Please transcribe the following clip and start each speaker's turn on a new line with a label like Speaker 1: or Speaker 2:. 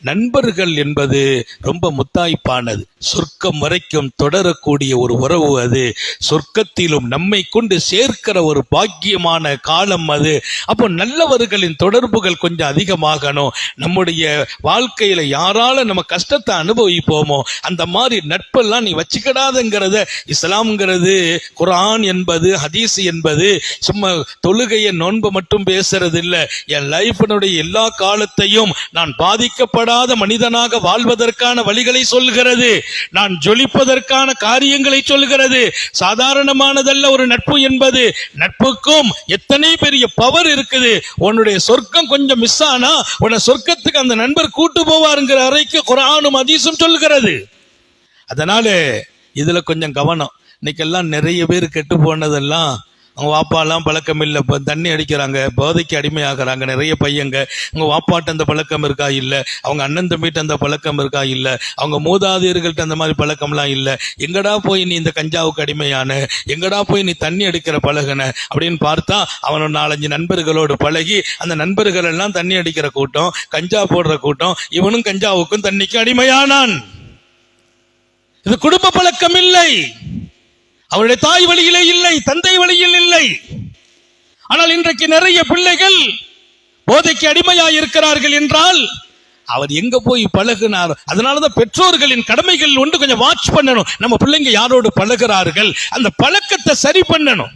Speaker 1: நண்பர்கள் என்பது ரொம்ப முத்தாய்ப்பானது. சொர்க்கம் வரைக்கும் தொடரக்கூடிய ஒரு உறவு அது. சொர்க்கத்திலும் நம்மை கொண்டு சேர்க்கிற ஒரு பாக்கியமான காலம் அது. அப்போ நல்லவர்களின் தொடர்புகள் கொஞ்சம் அதிகமாகணும். நம்முடைய வாழ்க்கையில யாரால நம்ம கஷ்டத்தை அனுபவிப்போமோ அந்த மாதிரி நட்பெல்லாம் நீ வச்சுக்கிடாதுங்கிறத இஸ்லாம்ங்கிறது குரான் என்பது ஹதீஸ் என்பது சும்மா தொழுகையை நோன்பு மட்டும் பேசுறது இல்லை என் லைஃபினுடைய எல்லா காலத்தையும் நான் பாதிக்கப்படாத மனிதனாக வாழ்வதற்கான வழிகளை சொல்கிறது. நான் ஜொலிப்பதற்கான காரியங்களை சொல்கிறது. சாதாரணமானதல்ல ஒரு நட்பு என்பது. நட்புக்கும் எத்தனை பெரிய பவர் இருக்குது. உன்னுடைய சொர்க்கம் கொஞ்சம் மிஸ் ஆனா உன்னை சொர்க்கத்துக்கு அந்த நண்பர் கூட்டு போவாருங்கிற அறைக்கு குரானும் அதீசும் சொல்கிறது. அதனால இதுல கொஞ்சம் கவனம். இன்னைக்கெல்லாம் நிறைய பேர் கெட்டு போனதெல்லாம் அவங்க வாப்பாலாம் பழக்கம் இல்லை. இப்போ தண்ணி அடிக்கிறாங்க போதைக்கு அடிமையாகிறாங்க நிறைய பையங்க. அவங்க வாப்பாட்ட அந்த பழக்கம் இருக்கா? இல்லை. அவங்க அண்ணன் தம்பிட்ட அந்த பழக்கம் இருக்கா? இல்லை. அவங்க மூதாதையர்கள்ட்ட அந்த மாதிரி பழக்கம்லாம் இல்லை. எங்கடா போய் நீ இந்த கஞ்சாவுக்கு அடிமையான? எங்கடா போய் நீ தண்ணி அடிக்கிற பழகுன? அப்படின்னு பார்த்தா அவன் நாலஞ்சு நண்பர்களோடு பழகி அந்த நண்பர்கள் எல்லாம் தண்ணி அடிக்கிற கூட்டம் கஞ்சா போடுற கூட்டம் இவனும் கஞ்சாவுக்கும் தண்ணிக்கும் அடிமையானான். இது குடும்ப பழக்கம் இல்லை. அவருடைய தாய் வழியிலே இல்லை தந்தை வழியில் இல்லை. ஆனால் இன்றைக்கு நிறைய பிள்ளைகள் போதைக்கு அடிமையாய் இருக்கிறார்கள் என்றால் அவர் எங்க போய் பழகினார் அதனாலதான் பெற்றோர்களின் கடமைகள் ஒன்று கொஞ்சம் வாட்ச் பண்ணணும். நம்ம பிள்ளைங்க யாரோடு பழகுறார்கள்? அந்த பழக்கத்தை சரி பண்ணணும்.